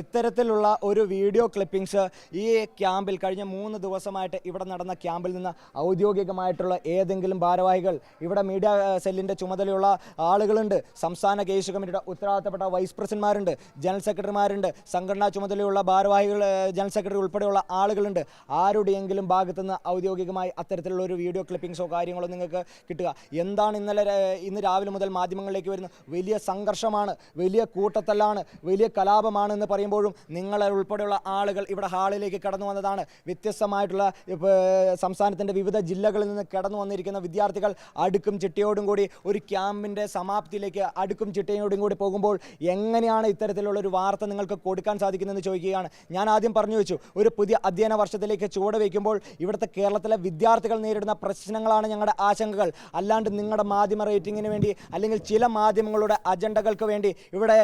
ഇത്തരത്തിലുള്ള ഒരു video clippings ഈ ക്യാമ്പിൽ കഴിഞ്ഞ മൂന്ന് ദിവസമായിട്ട് ഇവിടെ നടന്ന ക്യാമ്പിൽ നിന്ന് ഔദ്യോഗികമായിട്ടുള്ള ഏതെങ്കിലും ഭാരവാഹികൾ ഇവിടെ മീഡിയ സെല്ലിന്റെ ചുമതലയുള്ള ആളുകളുണ്ട്. സംസ്ഥാന കേസ് കമ്മിറ്റിയുടെ ഉത്തരവാദിത്തപ്പെട്ട വൈസ് പ്രസിഡന്റ്മാരുണ്ട് ജനറൽ സെക്രട്ടറിമാരുണ്ട് സംഘടനാ ചുമതലയുള്ള ഭാരവാഹികൾ ജനറൽ സെക്രട്ടറി ഉൾപ്പെടെയുള്ള ആളുകളുണ്ട്. ആരുടെയെങ്കിലും ഭാഗത്തു നിന്ന് ഔദ്യോഗികമായി അത്തരത്തിലുള്ള ഒരു വീഡിയോ ക്ലിപ്പിംഗ്സോ കാര്യങ്ങളോ നിങ്ങൾക്ക് കിട്ടുക. എന്താണ് ഇന്നലെ ഇന്ന് രാവിലെ മുതൽ മാധ്യമങ്ങളിലേക്ക് വരുന്ന വലിയ സംഘർഷമാണ് വലിയ കൂട്ടത്തല്ലാണ് വലിയ കലാപമാണ് എന്ന് പറയുമ്പോഴും നിങ്ങളെ ഉൾപ്പെടെയുള്ള ആളുകൾ ഇവിടെ ഹാളിലേക്ക് കടന്നു വന്നതാണ്. വ്യത്യസ്തമായിട്ടുള്ള സംസ്ഥാനത്തിന്റെ വിവിധ ജില്ലകളിൽ നിന്ന് കടന്നു വന്നിരിക്കുന്ന വിദ്യാർത്ഥികൾ അടുക്കും ചിട്ടയോടും കൂടി ഒരു ക്യാമ്പിന്റെ സമാപ്തിയിലേക്ക് അടുക്കും ചിട്ടയോടും കൂടി പോകുമ്പോൾ എങ്ങനെയാണ് ഇത്തരത്തിലുള്ള ഒരു വാർത്ത നിങ്ങൾക്ക് കൊടുക്കാൻ സാധിക്കുന്നതെന്ന് ചോദിക്കുകയാണ്. ഞാൻ ആദ്യം പറഞ്ഞു വെച്ചു ഒരു പുതിയ അധ്യയന വർഷത്തിലേക്ക് ചുവട് വയ്ക്കുമ്പോൾ ഇവിടുത്തെ കേരളത്തിലെ വിദ്യാർത്ഥികൾ നേരിടുന്ന പ്രശ്നങ്ങളാണ് ഞങ്ങളുടെ ആശങ്കകൾ. അല്ലാണ്ട് നിങ്ങളുടെ മാധ്യമ റേറ്റിങ്ങിന് വേണ്ടി അല്ലെങ്കിൽ ചില മാധ്യമങ്ങളുടെ അജണ്ടകൾക്ക് വേണ്ടി ഇവിടെ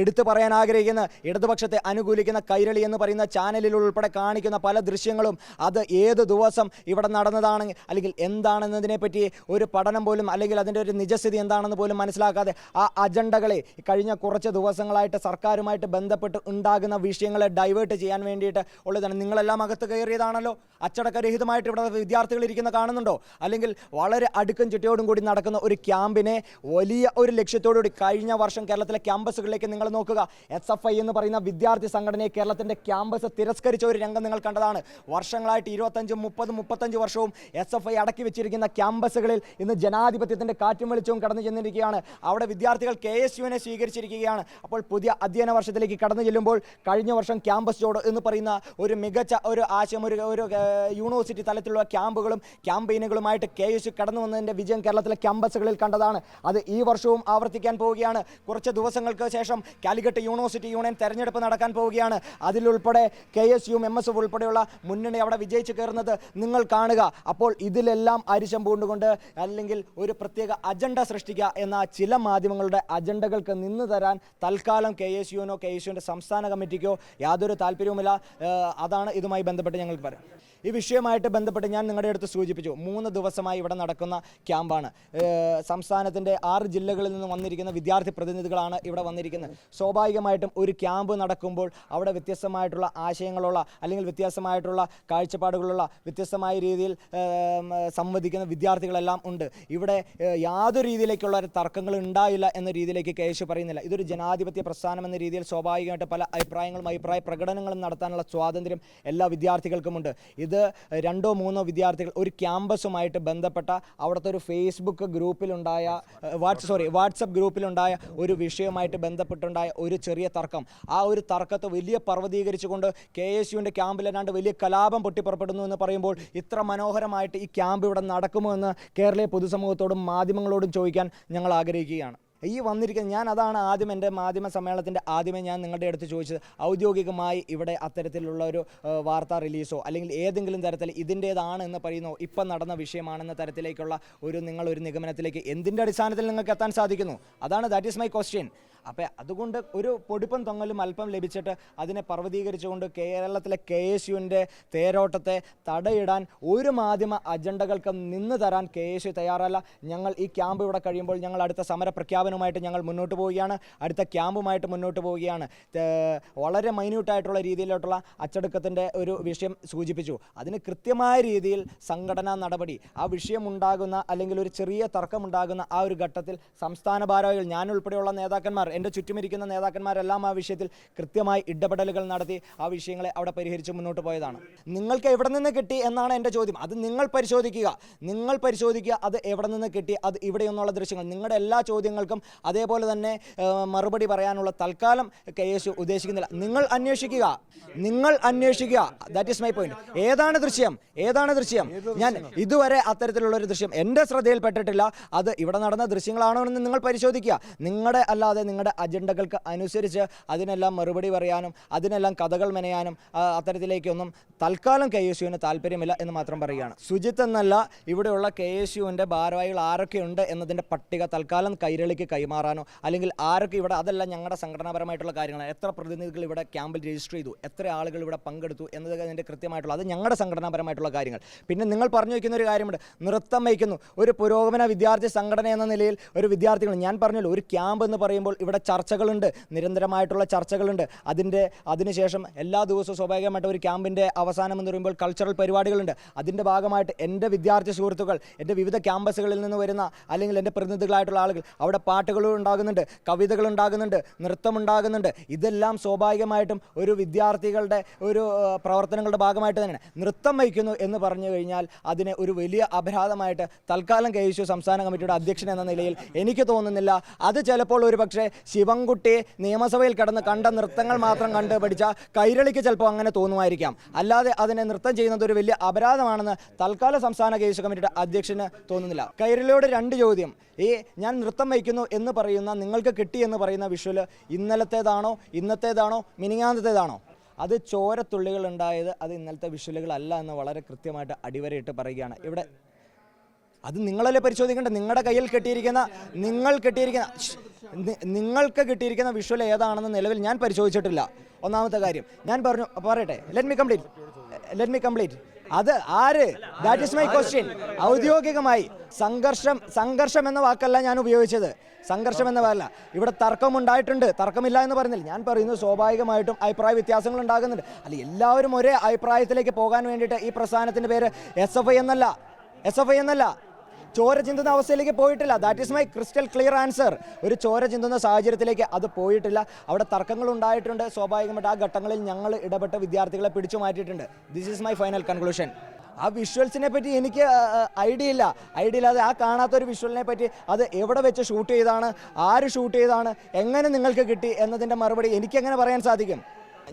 എടുത്തു പറയാൻ ആഗ്രഹിക്കുന്ന ഇടതുപക്ഷത്തെ അനുകൂലിക്കുന്ന കൈരളി എന്ന് പറയുന്ന ചാനലിൽ ഉൾപ്പെടെ കാണിക്കുന്ന പല ദൃശ്യങ്ങളും അത് ഏത് ദിവസം ഇവിടെ നടന്നതാണ് അല്ലെങ്കിൽ എന്താണെന്നതിനെ പറ്റി ഒരു പഠനം പോലും അല്ലെങ്കിൽ അതിന്റെ ഒരു നിജസ്ഥിതി എന്താണെന്ന് പോലും മനസ്സിലാക്കാതെ ആ അജണ്ടകളെ കഴിഞ്ഞ കുറച്ച് ദിവസങ്ങളായിട്ട് സർക്കാരുമായിട്ട് ബന്ധപ്പെട്ട് ഉണ്ടാകുന്ന വിഷയങ്ങളെ ഡൈവേർട്ട് ചെയ്യാൻ വേണ്ടിയിട്ട് ഉള്ളതാണ്. നിങ്ങളെല്ലാം അകത്ത് കയറിയതാണല്ലോ? അച്ചടക്കരഹിതമായിട്ട് ഇവിടെ വിദ്യാർത്ഥികൾ ഇരിക്കുന്ന കാണുന്നുണ്ടോ? അല്ലെങ്കിൽ വളരെ അടുക്കും ചിട്ടയോടും കൂടി നടക്കുന്ന ഒരു ക്യാമ്പിനെ വലിയ ഒരു ലക്ഷ്യത്തോടുകൂടി കഴിഞ്ഞ വർഷം കേരളത്തിലെ ക്യാമ്പസുകളിലേക്ക് നിങ്ങൾ നോക്കുക. എസ് എഫ് ഐ എന്ന് പറയുന്ന വിദ്യാർത്ഥി സംഘടനയെ കേരളത്തിന്റെ ക്യാമ്പസ് തിരസ്കരിച്ച ഒരു രംഗം നിങ്ങൾ കണ്ടതാണ്. വർഷങ്ങളായിട്ട് ഇരുപത്തഞ്ചും മുപ്പതും മുപ്പത്തഞ്ച് വർഷവും എസ് എഫ് ഐ അടക്കി വെച്ചിരിക്കുന്ന ക്യാമ്പസുകളിൽ ഇന്ന് ജനാധിപത്യത്തിന്റെ കാറ്റും വെളിച്ചവും കടന്നു ചെന്നിരിക്കുകയാണ്. അവിടെ വിദ്യാർത്ഥികൾ കെ എസ് യുവിനെ സ്വീകരിച്ചിരിക്കുകയാണ്. അപ്പോൾ പുതിയ അധ്യയന വർഷത്തിലേക്ക് കടന്നു ചെല്ലുമ്പോൾ കഴിഞ്ഞ വർഷം ക്യാമ്പസ് ജോഡ് എന്ന് പറയുന്ന ഒരു മികച്ച ഒരു ആശയം ഒരു ഒരു യൂണിവേഴ്സിറ്റി തലത്തിലുള്ള ക്യാമ്പുകളും ക്യാമ്പയിനുകളുമായിട്ട് കെ എസ് യു കടന്നു വന്നതിന്റെ വിജയം കേരളത്തിലെ ക്യാമ്പസുകളിൽ കണ്ടതാണ്. അത് ഈ വർഷവും ആവർത്തിക്കാൻ പോവുകയാണ്. കുറച്ച് ദിവസങ്ങൾക്ക് ശേഷം കാലിക്കറ്റ് യൂണിവേഴ്സിറ്റി യൂണിയൻ തെരഞ്ഞെടുപ്പ് നടക്കാൻ പോവുകയാണ്. അതിലുൾപ്പെടെ കെ എസ് യുവും എം എസ് എഫ് ഉൾപ്പെടെയുള്ള മുന്നണി അവിടെ വിജയിച്ചു കയറുന്നത് നിങ്ങൾ കാണുക. അപ്പോൾ ഇതിലെല്ലാം അരിശം പൂണ്ടുകൊണ്ട് അല്ലെങ്കിൽ ഒരു പ്രത്യേക അജണ്ട സൃഷ്ടിക്കുക എന്ന ചില മാധ്യമങ്ങളുടെ അജണ്ടകൾക്ക് നിന്ന് തരാൻ തൽക്കാലം കെ എസ് യുവിനോ കെ എസ് യുവിന്റെ സംസ്ഥാന കമ്മിറ്റിക്കോ യാതൊരു താല്പര്യവുമില്ല. അതാണ് ഇതുമായി ബന്ധപ്പെട്ട് ഞങ്ങൾക്ക് പറയാം ഈ വിഷയമായിട്ട് ബന്ധപ്പെട്ട് ഞാൻ നിങ്ങളുടെ അടുത്ത് സൂചിപ്പിച്ചു. മൂന്ന് ദിവസമായി ഇവിടെ നടക്കുന്ന ക്യാമ്പാണ്. സംസ്ഥാനത്തിന്റെ ആറ് ജില്ലകളിൽ നിന്ന് വന്നിരിക്കുന്ന വിദ്യാർത്ഥി പ്രതിനിധികളാണ് ഇവിടെ വന്നിരിക്കുന്നത്. സ്വാഭാവികമായിട്ടും ഒരു ക്യാമ്പ് നടക്കുമ്പോൾ അവിടെ വ്യത്യസ്തമായിട്ടുള്ള ആശയങ്ങളുള്ള അല്ലെങ്കിൽ വ്യത്യസ്തമായിട്ടുള്ള കാഴ്ചപ്പാടുകളുള്ള വ്യത്യസ്തമായ രീതിയിൽ സംവദിക്കുന്ന വിദ്യാർത്ഥികളെല്ലാം ഉണ്ട്. ഇവിടെ യാതൊരു രീതിയിലേക്കുള്ള തർക്കങ്ങൾ ഉണ്ടായില്ല എന്ന രീതിയിലേക്ക് കേശു പറയുന്നില്ല. ഇതൊരു ജനാധിപത്യ പ്രസ്ഥാനം എന്ന രീതിയിൽ സ്വാഭാവികമായിട്ട് പല അഭിപ്രായങ്ങളും അഭിപ്രായ പ്രകടനങ്ങളും നടത്താനുള്ള സ്വാതന്ത്ര്യം എല്ലാ വിദ്യാർത്ഥികൾക്കുമുണ്ട്. ഇത് രണ്ടോ മൂന്നോ വിദ്യാർത്ഥികൾ ഒരു ക്യാമ്പസുമായിട്ട് ബന്ധപ്പെട്ട അവിടുത്തെ ഒരു ഫേസ്ബുക്ക് ഗ്രൂപ്പിലുണ്ടായ വാട്സ് സോറി വാട്സപ്പ് ഗ്രൂപ്പിലുണ്ടായ ഒരു വിഷയവുമായിട്ട് ബന്ധപ്പെട്ടുണ്ടായ ഒരു ചെറിയ തർക്കം. ആ ഒരു തർക്കത്തെ വലിയ പർവതീകരിച്ചുകൊണ്ട് കെ എസ് യുവിന്റെ ക്യാമ്പിലല്ലാണ്ട് വലിയ കലാപം പൊട്ടിപ്പുറപ്പെടുന്നു എന്ന് പറയുമ്പോൾ ഇത്ര മനോഹരമായിട്ട് ഈ ക്യാമ്പ് ഇവിടെ നടക്കുമോ എന്ന് കേരളീയ പൊതുസമൂഹത്തോടും മാധ്യമങ്ങളോടും ചോദിക്കാൻ ഞങ്ങൾ ആഗ്രഹിക്കുകയാണ്. ഈ വന്നിരിക്കുന്ന ഞാൻ അതാണ് ആദ്യം എന്റെ മാധ്യമ സമ്മേളനത്തിന്റെ ആദ്യമേ ഞാൻ നിങ്ങളുടെ അടുത്ത് ചോദിച്ചത്. ഔദ്യോഗികമായി ഇവിടെ അത്തരത്തിലുള്ള ഒരു വാർത്താ റിലീസോ അല്ലെങ്കിൽ ഏതെങ്കിലും തരത്തിൽ ഇതിന്റേതാണ് എന്ന് പറയുന്നോ ഇപ്പം നടന്ന വിഷയമാണെന്ന തരത്തിലേക്കുള്ള ഒരു നിങ്ങൾ ഒരു നിഗമനത്തിലേക്ക് എന്തിന്റെ അടിസ്ഥാനത്തിൽ നിങ്ങൾക്ക് എത്താൻ സാധിക്കുന്നു? അതാണ് ദാറ്റ് ഈസ് മൈ ക്വസ്റ്റ്യൻ അപ്പോൾ അതുകൊണ്ട് ഒരു പൊടിപ്പും തൊങ്ങലും അല്പം ലഭിച്ചിട്ട് അതിനെ പർവതീകരിച്ചുകൊണ്ട് കേരളത്തിലെ കെ എസ് യുവിന്റെ തേരോട്ടത്തെ തടയിടാൻ ഒരു മാധ്യമ അജണ്ടകൾക്കും നിന്ന് തരാൻ കെ എസ് യു തയ്യാറല്ല. ഞങ്ങൾ ഈ ക്യാമ്പ് ഇവിടെ കഴിയുമ്പോൾ ഞങ്ങൾ അടുത്ത സമര പ്രഖ്യാപനവുമായിട്ട് ഞങ്ങൾ മുന്നോട്ട് പോവുകയാണ്. അടുത്ത ക്യാമ്പുമായിട്ട് മുന്നോട്ട് പോവുകയാണ്. വളരെ മൈന്യൂട്ടായിട്ടുള്ള രീതിയിലോട്ടുള്ള അച്ചടക്കത്തിന്റെ ഒരു വിഷയം സൂചിപ്പിച്ചു. അതിന് കൃത്യമായ രീതിയിൽ സംഘടനാ നടപടി ആ വിഷയമുണ്ടാകുന്ന അല്ലെങ്കിൽ ഒരു ചെറിയ തർക്കമുണ്ടാകുന്ന ആ ഒരു ഘട്ടത്തിൽ സംസ്ഥാന ഭാരവാഹികൾ ഞാനുൾപ്പെടെയുള്ള നേതാക്കന്മാർ എന്റെ ചുറ്റുമിരിക്കുന്ന നേതാക്കന്മാരെല്ലാം ആ വിഷയത്തിൽ കൃത്യമായി ഇടപെടലുകൾ നടത്തി ആ വിഷയങ്ങളെ അവിടെ പരിഹരിച്ച് മുന്നോട്ട് പോയതാണ്. നിങ്ങൾക്ക് എവിടെ നിന്ന് കിട്ടി എന്നാണ് എന്റെ ചോദ്യം. അത് നിങ്ങൾ പരിശോധിക്കുക. നിങ്ങൾ പരിശോധിക്കുക അത് എവിടെ നിന്ന് കിട്ടി അത് ഇവിടെ നിന്നുള്ള ദൃശ്യങ്ങൾ. നിങ്ങളുടെ എല്ലാ ചോദ്യങ്ങൾക്കും അതേപോലെ തന്നെ മറുപടി പറയാനുള്ള തൽക്കാലം കെ എസ് ഉദ്ദേശിക്കുന്നില്ല. നിങ്ങൾ അന്വേഷിക്കുക. നിങ്ങൾ അന്വേഷിക്കുക. ദാറ്റ് ഈസ് മൈ പോയിന്റ് ഏതാണ് ദൃശ്യം? ഏതാണ് ദൃശ്യം? ഞാൻ ഇതുവരെ അത്തരത്തിലുള്ള ഒരു ദൃശ്യം എന്റെ ശ്രദ്ധയിൽപ്പെട്ടിട്ടില്ല അത് ഇവിടെ നടന്ന ദൃശ്യങ്ങളാണോ എന്ന് നിങ്ങൾ പരിശോധിക്കുക. നിങ്ങളുടെ അല്ലാതെ നിങ്ങളുടെ അജണ്ടകൾക്ക് അനുസരിച്ച് അതിനെല്ലാം മറുപടി പറയാനും അതിനെല്ലാം കഥകൾ മെനയാനും അത്തരത്തിലേക്കൊന്നും തൽക്കാലം കെ എസ് യുവിന് താല്പര്യമില്ല എന്ന് മാത്രം പറയുകയാണ്. സുജിത്ത് എന്നല്ല ഇവിടെയുള്ള കെ എസ് യുവിന്റെ ഭാരവാഹികൾ ആരൊക്കെയുണ്ട് എന്നതിന്റെ പട്ടിക തൽക്കാലം കൈരളിക്ക് കൈമാറാനോ അല്ലെങ്കിൽ ആരൊക്കെ ഇവിടെ അതല്ല ഞങ്ങളുടെ സംഘടനാപരമായിട്ടുള്ള കാര്യങ്ങളാണ്. എത്ര പ്രതിനിധികൾ ഇവിടെ ക്യാമ്പിൽ രജിസ്റ്റർ ചെയ്തു എത്ര ആളുകൾ ഇവിടെ പങ്കെടുത്തു എന്നത് അതിന്റെ കൃത്യമായിട്ടുള്ള അത് ഞങ്ങളുടെ സംഘടനാപരമായിട്ടുള്ള കാര്യങ്ങൾ. പിന്നെ നിങ്ങൾ പറഞ്ഞു വയ്ക്കുന്ന ഒരു കാര്യമുണ്ട് നൃത്തം വയ്ക്കുന്നു ഒരു പുരോഗമന വിദ്യാർത്ഥി സംഘടന എന്ന നിലയിൽ ഒരു വിദ്യാർത്ഥികൾ ഞാൻ പറഞ്ഞല്ലോ ഒരു ക്യാമ്പ് എന്ന് പറയുമ്പോൾ ഇവിടെ ഇവിടെ ചർച്ചകളുണ്ട് നിരന്തരമായിട്ടുള്ള ചർച്ചകളുണ്ട്. അതിന്റെ അതിനുശേഷം എല്ലാ ദിവസവും സ്വാഭാവികമായിട്ട് ഒരു ക്യാമ്പിന്റെ അവസാനം എന്ന് പറയുമ്പോൾ കൾച്ചറൽ പരിപാടികളുണ്ട്. അതിന്റെ ഭാഗമായിട്ട് എന്റെ വിദ്യാർത്ഥി സുഹൃത്തുക്കൾ എന്റെ വിവിധ ക്യാമ്പസുകളിൽ നിന്ന് വരുന്ന അല്ലെങ്കിൽ എന്റെ പ്രതിനിധികളായിട്ടുള്ള ആളുകൾ അവിടെ പാട്ടുകൾ ഉണ്ടാകുന്നുണ്ട് കവിതകൾ ഉണ്ടാകുന്നുണ്ട് നൃത്തം ഉണ്ടാകുന്നുണ്ട്. ഇതെല്ലാം സ്വാഭാവികമായിട്ടും ഒരു വിദ്യാർത്ഥികളുടെ ഒരു പ്രവർത്തനങ്ങളുടെ ഭാഗമായിട്ട് തന്നെയാണ്. നൃത്തം വഹിക്കുന്നു എന്ന് പറഞ്ഞു കഴിഞ്ഞാൽ അതിനെ ഒരു വലിയ അപരാധമായിട്ട് തൽക്കാലം കഴിച്ചു സംസ്ഥാന കമ്മിറ്റിയുടെ അധ്യക്ഷൻ എന്ന നിലയിൽ എനിക്ക് തോന്നുന്നില്ല. അത് ചിലപ്പോൾ ഒരു പക്ഷേ ശിവൻകുട്ടി നിയമസഭയിൽ കിടന്ന് കണ്ട നൃത്തങ്ങൾ മാത്രം കണ്ട് പഠിച്ച കൈരളിക്ക് ചിലപ്പോൾ അങ്ങനെ തോന്നുമായിരിക്കാം. അല്ലാതെ അതിനെ നൃത്തം ചെയ്യുന്നത് ഒരു വലിയ അപരാധമാണെന്ന് തൽക്കാല സംസ്ഥാന കേസ് കമ്മിറ്റിയുടെ അധ്യക്ഷന് തോന്നുന്നില്ല. കൈരളിയോട് രണ്ട് ചോദ്യം. ഈ ഞാൻ നൃത്തം വയ്ക്കുന്നു എന്ന് പറയുന്ന നിങ്ങൾക്ക് കിട്ടി എന്ന് പറയുന്ന വിഷ്വൽ ഇന്നലത്തേതാണോ ഇന്നത്തേതാണോ മിനിങ്ങാന്നത്തേതാണോ അത് ചോരത്തുള്ളികൾ ഉണ്ടായത് അത് ഇന്നലത്തെ വിഷ്വലുകളല്ല എന്ന് വളരെ കൃത്യമായിട്ട് അടിവരയിട്ട് പറയുകയാണ്. ഇവിടെ അത് നിങ്ങളല്ലേ പരിശോധിക്കേണ്ടത്? നിങ്ങളുടെ കയ്യിൽ കെട്ടിയിരിക്കുന്ന നിങ്ങൾ കെട്ടിയിരിക്കുന്ന നിങ്ങൾക്ക് കിട്ടിയിരിക്കുന്ന വിഷ്വൽ ഏതാണെന്ന് നിലവിൽ ഞാൻ പരിശോധിച്ചിട്ടില്ല. ഒന്നാമത്തെ കാര്യം ഞാൻ പറഞ്ഞു പറയട്ടെ let me complete let me complete അത് ആര്? ദാറ്റ് ഇസ് മൈ ക്വസ്റ്റ്യൻ ഔദ്യോഗികമായി സംഘർഷം സംഘർഷം എന്ന വാക്കല്ല ഞാൻ ഉപയോഗിച്ചത്. സംഘർഷം എന്ന വാക്കല്ല. ഇവിടെ തർക്കമുണ്ടായിട്ടുണ്ട് തർക്കമില്ല എന്ന് പറഞ്ഞില്ല. ഞാൻ പറയുന്നത് സ്വാഭാവികമായിട്ടും അഭിപ്രായ വ്യത്യാസങ്ങൾ ഉണ്ടാകുന്നുണ്ട്. അല്ല എല്ലാവരും ഒരേ അഭിപ്രായത്തിലേക്ക് പോകാൻ വേണ്ടിയിട്ട് ഈ പ്രസ്ഥാനത്തിന്റെ പേര് എസ് എന്നല്ല. എസ് എന്നല്ല. ചോര ചിന്തുന്ന അവസ്ഥയിലേക്ക് പോയിട്ടില്ല. That is my crystal clear answer ഒരു ചോര ചിന്തുന്ന സാഹചര്യത്തിലേക്ക് അത് പോയിട്ടില്ല. അവിടെ തർക്കങ്ങൾ ഉണ്ടായിട്ടുണ്ട്. സ്വാഭാവികമായിട്ട് ആ ഘട്ടങ്ങളിൽ ഞങ്ങൾ ഇടപെട്ട വിദ്യാർത്ഥികളെ പിടിച്ചു മാറ്റിയിട്ടുണ്ട്. This is my final conclusion ആ വിഷ്വൽസിനെ പറ്റി എനിക്ക് ഐഡിയ ഇല്ല. ഐഡിയ ഇല്ലാതെ ആ കാണാത്ത ഒരു വിഷ്വലിനെ പറ്റി അത് എവിടെ വെച്ച് ഷൂട്ട് ചെയ്താണ്? ആര് ഷൂട്ട് ചെയ്താണ്? എങ്ങനെ നിങ്ങൾക്ക് കിട്ടി? എന്നതിന്റെ മറുപടി എനിക്കെങ്ങനെ പറയാൻ സാധിക്കും?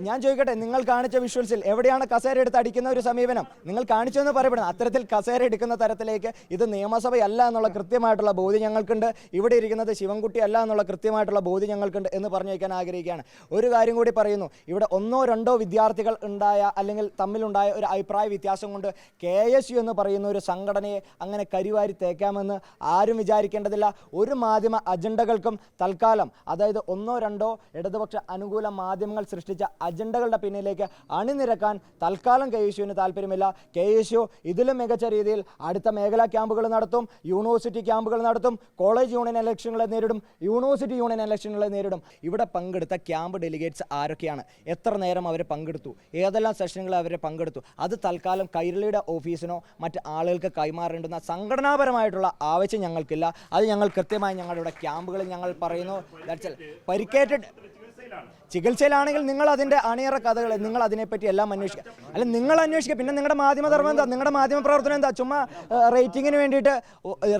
ഞാൻ ചോദിക്കട്ടെ നിങ്ങൾ കാണിച്ച വിഷ്വൽസിൽ എവിടെയാണ് കസേര എടുത്ത് അടിക്കുന്ന ഒരു സമീപനം? നിങ്ങൾ കാണിച്ചെന്ന് പറയപ്പെടുന്നത് അത്തരത്തിൽ കസേര എടുക്കുന്ന തരത്തിലേക്ക് ഇത് നിയമസഭയല്ല എന്നുള്ള കൃത്യമായിട്ടുള്ള ബോധ്യം ഞങ്ങൾക്കുണ്ട്. ഇവിടെ ഇരിക്കുന്നത് ശിവൻകുട്ടി അല്ല എന്നുള്ള കൃത്യമായിട്ടുള്ള ബോധ്യം ഞങ്ങൾക്കുണ്ട് എന്ന് പറഞ്ഞു വയ്ക്കാൻ ആഗ്രഹിക്കുകയാണ്. ഒരു കാര്യം കൂടി പറയുന്നു. ഇവിടെ ഒന്നോ രണ്ടോ വിദ്യാർത്ഥികൾ ഉണ്ടായ അല്ലെങ്കിൽ തമ്മിലുണ്ടായ ഒരു അഭിപ്രായ വ്യത്യാസം കൊണ്ട് കെ എസ് യു എന്ന് പറയുന്ന ഒരു സംഘടനയെ അങ്ങനെ കരിവാരി തേക്കാമെന്ന് ആരും വിചാരിക്കേണ്ടതില്ല. ഒരു മാധ്യമ അജണ്ടകൾക്കും തൽക്കാലം അതായത് ഒന്നോ രണ്ടോ ഇടതുപക്ഷ അനുകൂല മാധ്യമങ്ങൾ സൃഷ്ടിച്ച അജണ്ടകളുടെ പിന്നിലേക്ക് അണിനിരക്കാൻ തൽക്കാലം കെ യുവിന് താല്പര്യമില്ല കെ എസ് യു ഇതിലും മികച്ച രീതിയിൽ അടുത്ത മേഖലാ ക്യാമ്പുകൾ നടത്തും യൂണിവേഴ്സിറ്റി ക്യാമ്പുകൾ നടത്തും കോളേജ് യൂണിയൻ ഇലക്ഷനുകളെ നേരിടും യൂണിവേഴ്സിറ്റി യൂണിയൻ ഇലക്ഷനുകളെ നേരിടും. ഇവിടെ പങ്കെടുത്ത ക്യാമ്പ് ഡെലിഗേറ്റ്സ് ആരൊക്കെയാണ്? എത്ര നേരം അവർ പങ്കെടുത്തു? ഏതെല്ലാം സെഷനുകൾ അവർ പങ്കെടുത്തു? അത് തൽക്കാലം കൈരളിയുടെ ഓഫീസിനോ മറ്റ് ആളുകൾക്ക് കൈമാറേണ്ടുന്ന സംഘടനാപരമായിട്ടുള്ള ആവശ്യം ഞങ്ങൾക്കില്ല. അത് ഞങ്ങൾ കൃത്യമായി ഞങ്ങളുടെ ക്യാമ്പുകളിൽ ഞങ്ങൾ പറയുന്നു. പരിക്കേറ്റഡ് ചികിത്സയിലാണെങ്കിൽ നിങ്ങൾ അതിന്റെ അണിയറ കഥകൾ നിങ്ങൾ അതിനെപ്പറ്റി എല്ലാം അന്വേഷിക്കുക അല്ല നിങ്ങൾ അന്വേഷിക്കുക പിന്നെ നിങ്ങളുടെ മാധ്യമധർമ്മം എന്താ? നിങ്ങളുടെ മാധ്യമ പ്രവർത്തനം എന്താ? ചുമ്മാ റേറ്റിങ്ങിന് വേണ്ടിയിട്ട്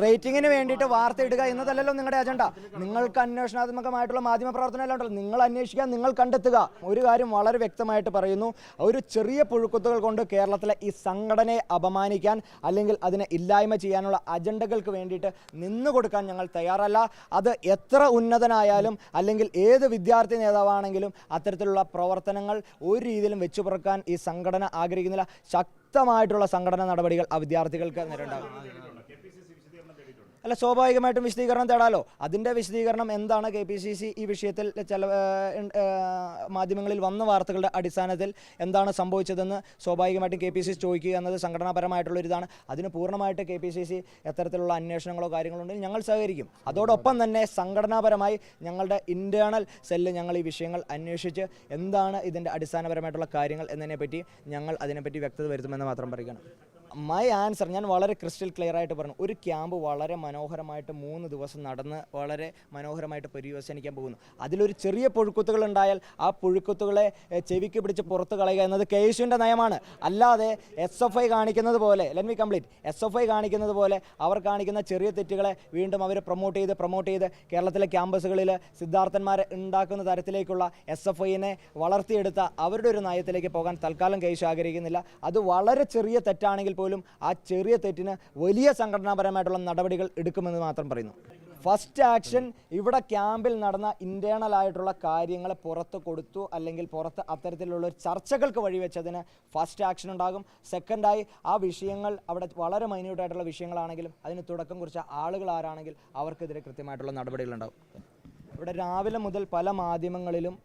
റേറ്റിങ്ങിന് വേണ്ടിയിട്ട് വാർത്ത ഇടുക എന്നതല്ലല്ലോ നിങ്ങളുടെ അജണ്ട. നിങ്ങൾക്ക് അന്വേഷണാത്മകമായിട്ടുള്ള മാധ്യമ പ്രവർത്തനം എല്ലാം ഉണ്ടല്ലോ. നിങ്ങൾ അന്വേഷിക്കുക നിങ്ങൾ കണ്ടെത്തുക. ഒരു കാര്യം വളരെ വ്യക്തമായിട്ട് പറയുന്നു. ഒരു ചെറിയ പുഴുക്കുത്തുകൾ കൊണ്ട് കേരളത്തിലെ ഈ സംഘടനയെ അപമാനിക്കാൻ അല്ലെങ്കിൽ അതിനെ ഇല്ലായ്മ ചെയ്യാനുള്ള അജണ്ടകൾക്ക് വേണ്ടിയിട്ട് നിന്നു കൊടുക്കാൻ ഞങ്ങൾ തയ്യാറല്ല. അത് എത്ര ഉന്നതനായാലും അല്ലെങ്കിൽ ഏത് വിദ്യാർത്ഥി നേതാവാണെങ്കിലും അത്തരത്തിലുള്ള പ്രവർത്തനങ്ങൾ ഒരു രീതിയിലും വെച്ചു പുറക്കാൻ ഈ സംഘടന ആഗ്രഹിക്കുന്നില്ല. ശക്തമായിട്ടുള്ള സംഘടനാ നടപടികൾ ആ വിദ്യാർത്ഥികൾക്ക് നേരിടാം. അല്ല സ്വാഭാവികമായിട്ടും വിശദീകരണം തേടാലോ? അതിന്റെ വിശദീകരണം എന്താണ് കെ പി സി സി ഈ വിഷയത്തിൽ ചില മാധ്യമങ്ങളിൽ വന്ന വാർത്തകളുടെ അടിസ്ഥാനത്തിൽ എന്താണ് സംഭവിച്ചതെന്ന് സ്വാഭാവികമായിട്ടും കെ പി സി സി ചോദിക്കുക എന്നത് സംഘടനാപരമായിട്ടുള്ള ഒരു ഇതാണ് അതിന് പൂർണമായിട്ട് കെ പി സി സി എത്തരത്തിലുള്ള അന്വേഷണങ്ങളോ കാര്യങ്ങളോ ഉണ്ടെങ്കിൽ ഞങ്ങൾ സഹകരിക്കും. അതോടൊപ്പം തന്നെ സംഘടനാപരമായി ഞങ്ങളുടെ ഇന്റേണൽ സെല്ല് ഞങ്ങൾ ഈ വിഷയങ്ങൾ അന്വേഷിച്ച് എന്താണ് ഇതിന്റെ അടിസ്ഥാനപരമായിട്ടുള്ള കാര്യങ്ങൾ എന്നതിനെപ്പറ്റി ഞങ്ങൾ അതിനെപ്പറ്റി വ്യക്തത വരുത്തുമെന്ന് മാത്രം പറയുകയാണ്. മൈ ആൻസർ ഞാൻ വളരെ ക്രിസ്റ്റൽ ക്ലിയർ ആയിട്ട് പറഞ്ഞു. ഒരു ക്യാമ്പ് വളരെ മനോഹരമായിട്ട് മൂന്ന് ദിവസം നടന്ന് വളരെ മനോഹരമായിട്ട് പര്യവസാനിക്കാൻ പോകുന്നു. അതിലൊരു ചെറിയ പുഴുക്കുത്തുകൾ ഉണ്ടായാൽ ആ പുഴുക്കുത്തുകളെ ചെവിക്ക് പിടിച്ച് പുറത്ത് കളയുക എന്നത് കെ യുവിന്റെ നയമാണ്. അല്ലാതെ എസ് എഫ് ഐ കാണിക്കുന്നത് പോലെ let me complete S F I കാണിക്കുന്നത് പോലെ അവർ കാണിക്കുന്ന ചെറിയ തെറ്റുകളെ വീണ്ടും അവർ പ്രൊമോട്ട് ചെയ്ത് പ്രൊമോട്ട് ചെയ്ത് കേരളത്തിലെ ക്യാമ്പസുകളിൽ സിദ്ധാർത്ഥന്മാരെ ഉണ്ടാക്കുന്ന തരത്തിലേക്കുള്ള എസ് എഫ് ഐനെ വളർത്തിയെടുത്ത അവരുടെ ഒരു നയത്തിലേക്ക് പോകാൻ തൽക്കാലം കൈശു ആഗ്രഹിക്കുന്നില്ല. അത് വളരെ ചെറിയ തെറ്റാണെങ്കിൽ പോലും ആ ചെറിയ തെറ്റിന് വലിയ സംഘടനാപരമായിട്ടുള്ള നടപടികൾ എടുക്കുമെന്ന് മാത്രം പറയുന്നു. ഫസ്റ്റ് ആക്ഷൻ ഇവിടെ ക്യാമ്പിൽ നടന്ന ഇന്റേണൽ ആയിട്ടുള്ള കാര്യങ്ങൾ പുറത്ത് കൊടുത്തു അല്ലെങ്കിൽ പുറത്ത് അത്തരത്തിലുള്ള ചർച്ചകൾക്ക് വഴിവെച്ചതിന് ഫസ്റ്റ് ആക്ഷൻ ഉണ്ടാകും. സെക്കൻഡായി ആ വിഷയങ്ങൾ അവിടെ വളരെ മൈന്യൂട്ടായിട്ടുള്ള വിഷയങ്ങളാണെങ്കിലും അതിന് തുടക്കം കുറിച്ച ആളുകൾ ആരാണെങ്കിൽ അവർക്കെതിരെ കൃത്യമായിട്ടുള്ള നടപടികളുണ്ടാകും. ഇവിടെ രാവിലെ മുതൽ പല മാധ്യമങ്ങളിലും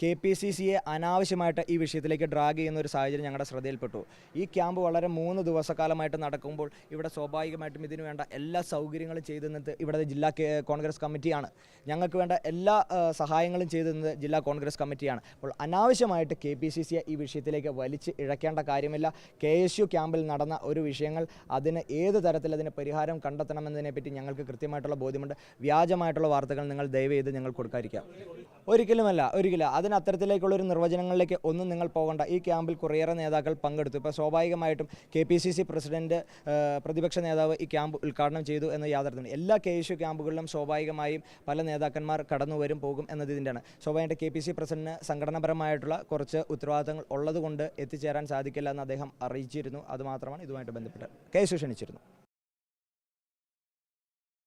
കെ പി സി സിയെ അനാവശ്യമായിട്ട് ഈ വിഷയത്തിലേക്ക് ഡ്രാഗ് ചെയ്യുന്ന ഒരു സാഹചര്യം ഞങ്ങളുടെ ശ്രദ്ധയിൽപ്പെട്ടു. ഈ ക്യാമ്പ് വളരെ മൂന്ന് ദിവസക്കാലമായിട്ട് നടക്കുമ്പോൾ ഇവിടെ സ്വാഭാവികമായിട്ടും ഇതിനു വേണ്ട എല്ലാ സൗകര്യങ്ങളും ചെയ്തു തന്നത് ഇവിടുത്തെ ജില്ലാ കോൺഗ്രസ് കമ്മിറ്റിയാണ്. ഞങ്ങൾക്ക് വേണ്ട എല്ലാ സഹായങ്ങളും ചെയ്തു തന്നത് ജില്ലാ കോൺഗ്രസ് കമ്മിറ്റിയാണ്. അപ്പോൾ അനാവശ്യമായിട്ട് കെ പി സി സിയെ ഈ വിഷയത്തിലേക്ക് വലിച്ച് ഇഴക്കേണ്ട കാര്യമില്ല. കെ എസ് യു ക്യാമ്പിൽ നടന്ന ഒരു വിഷയങ്ങൾ അതിന് ഏത് തരത്തിൽ അതിന് പരിഹാരം കണ്ടെത്തണമെന്നതിനെപ്പറ്റി ഞങ്ങൾക്ക് കൃത്യമായിട്ടുള്ള ബോധ്യമുണ്ട്. വ്യാജമായിട്ടുള്ള വാർത്തകൾ നിങ്ങൾ ദയവ് ചെയ്ത് ഞങ്ങൾ കൊടുക്കാതിരിക്കുക. ഒരിക്കലുമല്ല ഒരിക്കലും അതിന് അത്തരത്തിലേക്കുള്ള ഒരു നിർവചനങ്ങളിലേക്ക് ഒന്നും നിങ്ങൾ പോകണ്ട. ഈ ക്യാമ്പിൽ കുറേയേറെ നേതാക്കൾ പങ്കെടുത്തു. ഇപ്പോൾ സ്വാഭാവികമായിട്ടും K P C C president പ്രതിപക്ഷ നേതാവ് ഈ ക്യാമ്പ് ഉദ്ഘാടനം ചെയ്തു എന്ന യാഥാർത്ഥ്യം എല്ലാ കെ യു ക്യാമ്പുകളിലും സ്വാഭാവികമായും പല നേതാക്കന്മാർ കടന്നു വരും പോകും എന്നത് ഇതിന്റെയാണ് സ്വാഭാവികമായിട്ട് കെ പി സി പ്രസിഡന്റിന് സംഘടനാപരമായിട്ടുള്ള കുറച്ച് ഉത്തരവാദിത്തങ്ങൾ ഉള്ളതുകൊണ്ട് എത്തിച്ചേരാൻ സാധിക്കില്ല എന്ന് അദ്ദേഹം അറിയിച്ചിരുന്നു. അതുമാത്രമാണ് ഇതുമായിട്ട് ബന്ധപ്പെട്ട് കെ എസ് യു ക്ഷണിച്ചിരുന്നു